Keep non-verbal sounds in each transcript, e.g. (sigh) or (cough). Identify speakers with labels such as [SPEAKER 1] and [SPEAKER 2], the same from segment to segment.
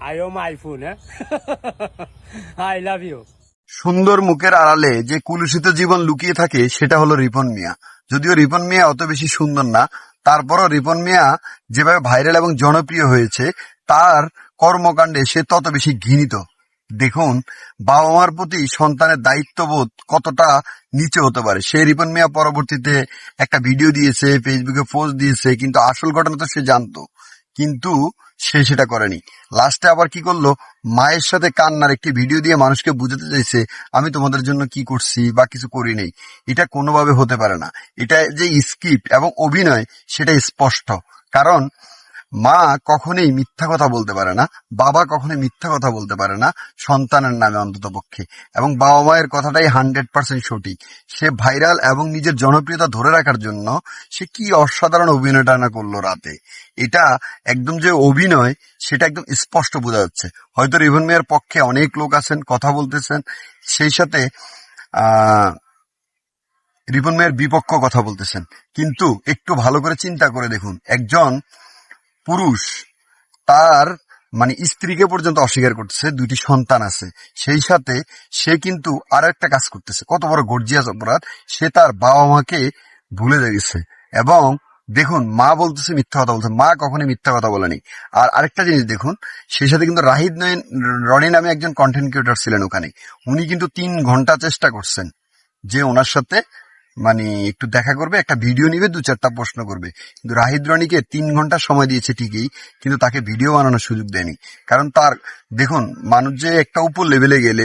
[SPEAKER 1] Phone, eh? (laughs) I love
[SPEAKER 2] সুন্দর মুখের আড়ালে যে কুলুষিত জীবন লুকিয়ে থাকে সেটা হলো রিপন মিয়া। যদিও রিপন মিয়া অত বেশি সুন্দর না তারপরও রিপন মিয়া যেভাবে ভাইরাল এবং জনপ্রিয় হয়েছে তার কর্মকাণ্ডে সে তত বেশি ঘৃণিত। দেখুন বাবা মার প্রতি সন্তানের দায়িত্ববোধ কতটা নিচে হতে পারে। সে রিপন মিয়া পরবর্তীতে একটা ভিডিও দিয়েছে ফেসবুকে পোস্ট দিয়েছে কিন্তু আসল ঘটনা তো সে জানতো। কিন্তু সে সেটা করেনি। লাস্টে আবার কি করল? মায়ের সাথে কান্নার একটি ভিডিও দিয়ে মানুষকে বুঝাতে চাইছে, আমি তোমাদের জন্য কি করছি বা কিছু করি নেই? এটা কোনোভাবে হতে পারে না। এটা যে স্ক্রিপ্ট এবং অভিনয়, সেটা স্পষ্ট। কারণ মা কখনোই মিথ্যা কথা বলতে পারে না, বাবা কখনোই মিথ্যা কথা বলতে পারে না, সন্তানের নামে অন্তত পক্ষে। এবং বাবা মায়ের কথাটাই হান্ড্রেড পার্সেন্ট সঠিক। সে ভাইরাল এবং নিজের জনপ্রিয়তা ধরে রাখার জন্য সে কি অসাধারণ অভিনয়টা না করল রাতে। এটা একদম যে অভিনয়, সেটা একদম স্পষ্ট বোঝা যাচ্ছে। হয়তো রিভন মেয়ের পক্ষে অনেক লোক আছেন, কথা বলতেছেন, সেই সাথে আহ রিপন মেয়ের বিপক্ষ কথা বলতেছেন। কিন্তু একটু ভালো করে চিন্তা করে দেখুন, একজন পুরুষ তার মানে স্ত্রীকে পর্যন্ত অস্বীকার করতেছে, দুইটি সন্তান আছে। সেই সাথে সে কিন্তু আরও একটা কাজ করতেছে। কত বড় গর্জিয়াস অপরাধ। সে তার বাবা মাকে ভুলে গেছে। এবং দেখুন, মা বলতেছে মিথ্যা কথা বলছে। মা কখনোই মিথ্যা কথা বলেনি। আর আরেকটা জিনিস দেখুন, সেই সাথে কিন্তু রাহিদ নয়ন, রনি নামে একজন কন্টেন্ট ক্রিয়েটর ছিলেন ওখানে। উনি কিন্তু তিন ঘণ্টা চেষ্টা করছেন যে ওনার সাথে মানে একটু দেখা করবে, একটা ভিডিও নিবে, দু চারটা প্রশ্ন করবে। কিন্তু রাহিদ রনিকে তিন ঘণ্টা সময় দিয়েছে ঠিকই, কিন্তু তাকে ভিডিও বানানোর সুযোগ দেয়নি। কারণ তার, দেখুন, মানুষ যে একটা উপর লেভেলে গেলে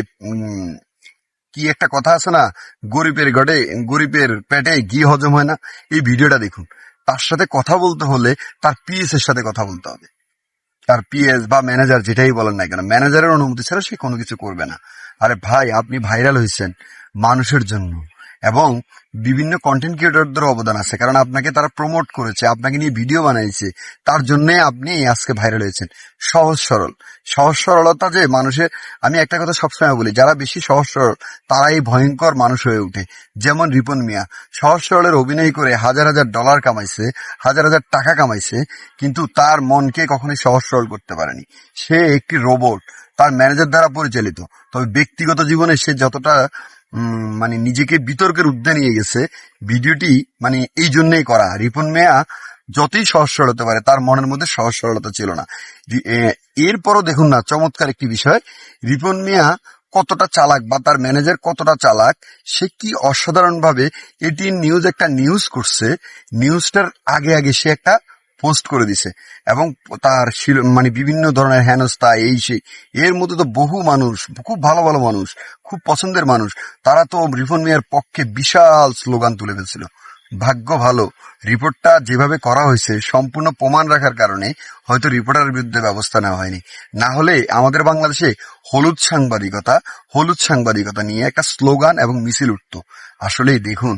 [SPEAKER 2] কি একটা কথা আছে না, গরিবের ঘটে গরিবের পেটে ঘি হজম হয় না? এই ভিডিওটা দেখুন। তার সাথে কথা বলতে হলে তার পিএস এর সাথে কথা বলতে হবে। তার পিএস বা ম্যানেজার যেটাই বলেন না কেন ম্যানেজারের অনুমতি ছাড়া সে কোনো কিছু করবে না। আরে ভাই, আপনি ভাইরাল হয়েছেন মানুষের জন্য। এবং বিভিন্ন কন্টেন্ট ক্রিয়েটরদের অবদান আছে। কারণ আপনাকে তারা প্রমোট করেছে, আপনাকে নিয়ে ভিডিও বানাইছে, তার জন্য আপনি আজকে ভাইরাল হয়েছেন। সহজ সরল। সহজ সরলতা যে মানুষের, আমি একটা কথা সবসময় বলি, যারা বেশি সহজ সরল, তারাই ভয়ঙ্কর মানুষ হয়ে ওঠে। যেমন রিপন মিয়া। সহজ সরলের অভিনয় করে হাজার হাজার ডলার কামাইছে, হাজার হাজার টাকা কামাইছে, কিন্তু তার মনকে কখনোই সহজ সরল করতে পারেনি। সে একটি রোবট তার ম্যানেজার দ্বারা পরিচালিত। তবে ব্যক্তিগত জীবনে সে যতটা মানে নিজেকে বিতর্কের ঊর্ধ্বে নিয়ে গেছে। ভিডিওটি মানে এই জন্যই করা। রিপন মেয়া যতই সহজ সরল হতে পারে, তার মনের মধ্যে সহজ সরলতা ছিল না। এরপরও দেখুন না, চমৎকার একটি বিষয়। রিপন মিয়া কতটা চালাক বা তার ম্যানেজার কতটা চালাক, সে কি অসাধারণ ভাবে এটি নিউজ একটা নিউজ করছে। নিউজটার আগে আগে সে একটা পোস্ট করে দিছে। এবং তার মানে বিভিন্ন ধরনের হেনস্থা, এই সেই এর মধ্যে তো বহু মানুষ, খুব ভালো ভালো মানুষ, খুব পছন্দের মানুষ, তারা তো রিপন মিয়ার পক্ষে বিশাল স্লোগান তুলে ফেলছিল। ভাগ্য ভালো, রিপোর্টটা যেভাবে করা হয়েছে, সম্পূর্ণ প্রমাণ রাখার কারণে হয়তো রিপোর্টারের বিরুদ্ধে ব্যবস্থা নেওয়া হয়নি। না হলে আমাদের বাংলাদেশে হলুদ সাংবাদিকতা হলুদ সাংবাদিকতা নিয়ে একটা স্লোগান এবং মিছিল উঠতো। আসলেই দেখুন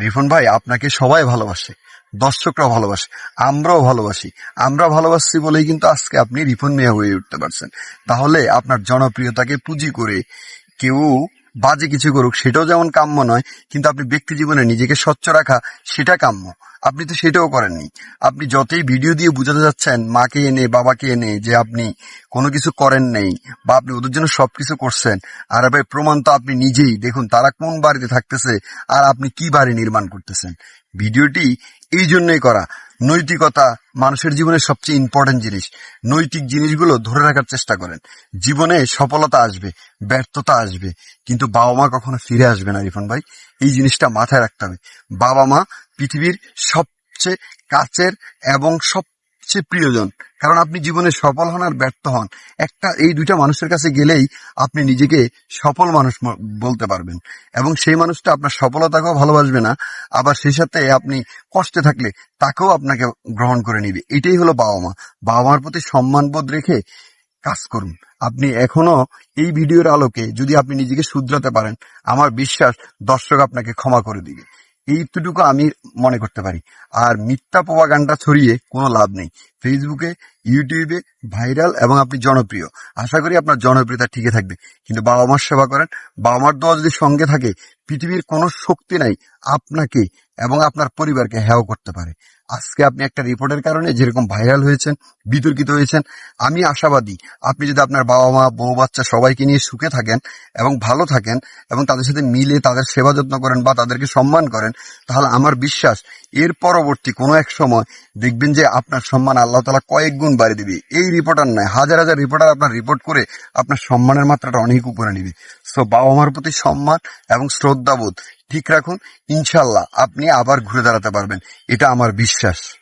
[SPEAKER 2] রিফন ভাই আপনাকে সবাই ভালোবাসে। দর্শকরা ভালোবাসে, আমরাও ভালোবাসি। আমরা ভালোবাসছি বলেই কিন্তু আজকে আপনি রিফন মেয়ে হয়ে উঠতে পারছেন। তাহলে আপনার জনপ্রিয়তাকে পুঁজি করে কেউ বাজে কিছু করুক, সেটাও যেমন কাম্য নয়, কিন্তু আপনি ব্যক্তি জীবনে নিজেকে স্বচ্ছ রাখা, সেটা কাম্য। আপনি তো সেটাও করেননি। আপনি যতই ভিডিও দিয়ে বুঝাতে যাচ্ছেন, মাকে এনে, বাবাকে এনে, যে আপনি কোনো কিছু করেন নেই বা আপনি ওদের জন্য সবকিছু করছেন, আর ভাই, প্রমাণ তো আপনি নিজেই। দেখুন, তারা কোন বাড়িতে থাকতেছে আর আপনি কি বাড়ি নির্মাণ করতেছেন। ভিডিওটি এই জন্যই করা। নৈতিকতা মানুষের জীবনে সবচেয়ে ইম্পর্টেন্ট জিনিস। নৈতিক জিনিসগুলো ধরে রাখার চেষ্টা করেন। জীবনে সফলতা আসবে, ব্যর্থতা আসবে, কিন্তু বাবা মা কখনো ফিরে আসবে না রিফন ভাই। এই জিনিসটা মাথায় রাখতে হবে। বাবা মা পৃথিবীর সবচেয়ে কাছের এবং সবচেয়ে প্রিয়জন। কারণ আপনি জীবনে সফল হন আর ব্যর্থ হন। একটা, এই দুইটা মানুষের কাছে গেলেই আপনি নিজেকে সফল মানুষ বলতে পারবেন। এবং সেই মানুষটা আপনার সফলতাকেও ভালোবাসবে না, আবার সেই সাথে আপনি কষ্টে থাকলে তাকেও আপনাকে গ্রহণ করে নিবে। এটাই হলো বাবা মা। বাবা মার প্রতি সম্মানবোধ রেখে কাজ করুন। আপনি এখনও এই ভিডিওর আলোকে যদি আপনি নিজেকে শুধরাতে পারেন, আমার বিশ্বাস দর্শক আপনাকে ক্ষমা করে দিবে। এইটুকু আমি মনে করতে পারি। আর মিথ্যা প্রপাগান্ডা ছড়িয়ে কোনো লাভ নেই। ফেসবুকে, ইউটিউবে ভাইরাল এবং আপনি জনপ্রিয়। আশা করি আপনার জনপ্রিয়তা ঠিকই থাকবে। কিন্তু বাবা মার সেবা করেন। বাবা মার দোয়া যদি সঙ্গে থাকে, পৃথিবীর কোনো শক্তি নাই আপনাকে এবং আপনার পরিবারকে হেও করতে পারে। আজকে আপনি একটা রিপোর্টের কারণে যেরকম ভাইরাল হয়েছেন, বিতর্কিত হয়েছেন, আমি আশাবাদী আপনি যদি আপনার বাবা মা বউ বাচ্চা সবাইকে নিয়ে সুখে থাকেন এবং ভালো থাকেন এবং তাদের সাথে মিলে তাদের সেবা যত্ন করেন বা তাদেরকে সম্মান করেন, তাহলে আমার বিশ্বাস এর পরবর্তী কোনো এক সময় দেখবেন যে আপনার সম্মান আল্লাহ তালা কয়েক গুণ বাড়িয়ে দিবে। এই রিপোর্টার নয়, হাজার হাজার রিপোর্টার আপনার রিপোর্ট করে আপনার সম্মানের মাত্রাটা অনেক উপরে নিবে। সো বাবা মার প্রতি সম্মান এবং শ্রদ্ধাবোধ ঠিক রাখুন। ইনশাল্লাহ আপনি আবার ঘুরে দাঁড়াতে পারবেন। এটা আমার বিশ্বাস।